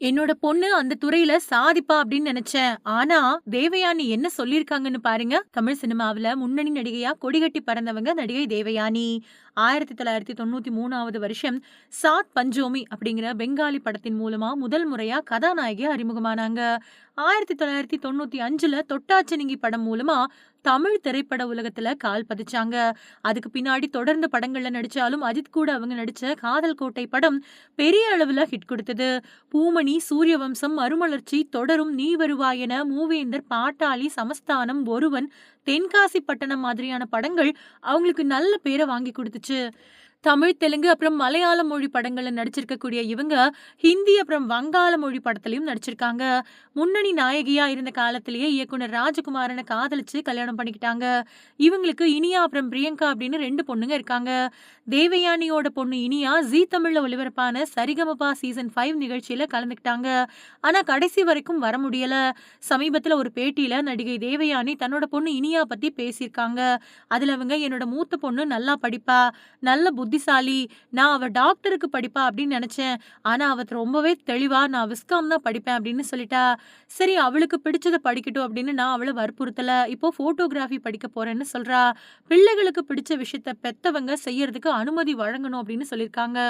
என்னோட பொண்ணு அந்த துறையில சாதிப்பா அப்படின்னு நினைச்சேன். ஆனா, தேவயானி என்ன சொல்லியிருக்காங்கன்னு பாருங்க. தமிழ் சினிமாவில முன்னணி நடிகையா கொடிகட்டி பறந்தவங்க நடிகை தேவயானி. 1993வது வருஷம் சாத் பஞ்சோமி அப்படிங்கிற பெங்காலி படத்தின் மூலமா முதல் முறையா கதாநாயகி அறிமுகமானாங்க. ஆயிரத்தி தொள்ளாயிரத்தி தொண்ணூத்தி அஞ்சுல தொட்டாச்சனிங்கி படம் மூலமா தமிழ் திரைப்பட உலகத்துல கால் பதிச்சாங்க. அதுக்கு பின்னாடி தொடர்ந்து படங்கள்ல நடிச்சாலும் அஜித் கூட அவங்க நடிச்ச காதல் கோட்டை படம் பெரிய அளவுல ஹிட் கொடுத்தது. பூமணி, சூரியவம்சம், மறுமலர்ச்சி, தொடரும், நீ வருவாய் என மூவேந்தர், பாட்டாளி, சமஸ்தானம், ஒருவன், தென்காசி பட்டணம் மாதிரியான படங்கள் அவங்களுக்கு நல்ல பேரை வாங்கி கொடுத்துச்சு தமிழ், தெலுங்கு அப்புறம் மலையாள மொழி படங்களில் நடிச்சிருக்கக்கூடிய இவங்க, ஹிந்தி அப்புறம் வங்காள மொழி படத்துலையும் நடிச்சிருக்காங்க. முன்னணி நாயகியா இருந்த காலத்திலேயே இயக்குனர் ராஜகுமாரனை காதலிச்சு கல்யாணம் பண்ணிக்கிட்டாங்க. இவங்களுக்கு இனியா அப்புறம் பிரியங்கா அப்படின்னு ரெண்டு பொண்ணுங்க இருக்காங்க. தேவயானியோட பொண்ணு இனியா ஜீ தமிழ்ல ஒளிபரப்பான சரிகமபா சீசன் ஃபைவ் நிகழ்ச்சியில கலந்துக்கிட்டாங்க. ஆனா கடைசி வரைக்கும் வர முடியல. சமீபத்துல ஒரு பேட்டியில நடிகை தேவயானி தன்னோட பொண்ணு இனியா பத்தி பேசியிருக்காங்க. அதுல அவங்க என்னோட மூத்த பொண்ணு நல்லா படிப்பா, நல்ல புத்திசாலி. நான் அவள் டாக்டருக்கு படிப்பா அப்படின்னு நினச்சேன் ஆனால் அவள் ரொம்பவே தெளிவா நான் விஸ்காம் தான் படிப்பேன் அப்படின்னு சொல்லிட்டா. சரி அவளுக்கு பிடிச்சத படிக்கட்டும் அப்படின்னு நான் அவளை வற்புறுத்தலை இப்போ ஃபோட்டோகிராஃபி படிக்க போகிறேன்னு சொல்கிறா பிள்ளைகளுக்கு பிடிச்ச விஷயத்த பெத்தவங்க செய்யறதுக்கு அனுமதி வழங்கணும் அப்படின்னு சொல்லியிருக்காங்க.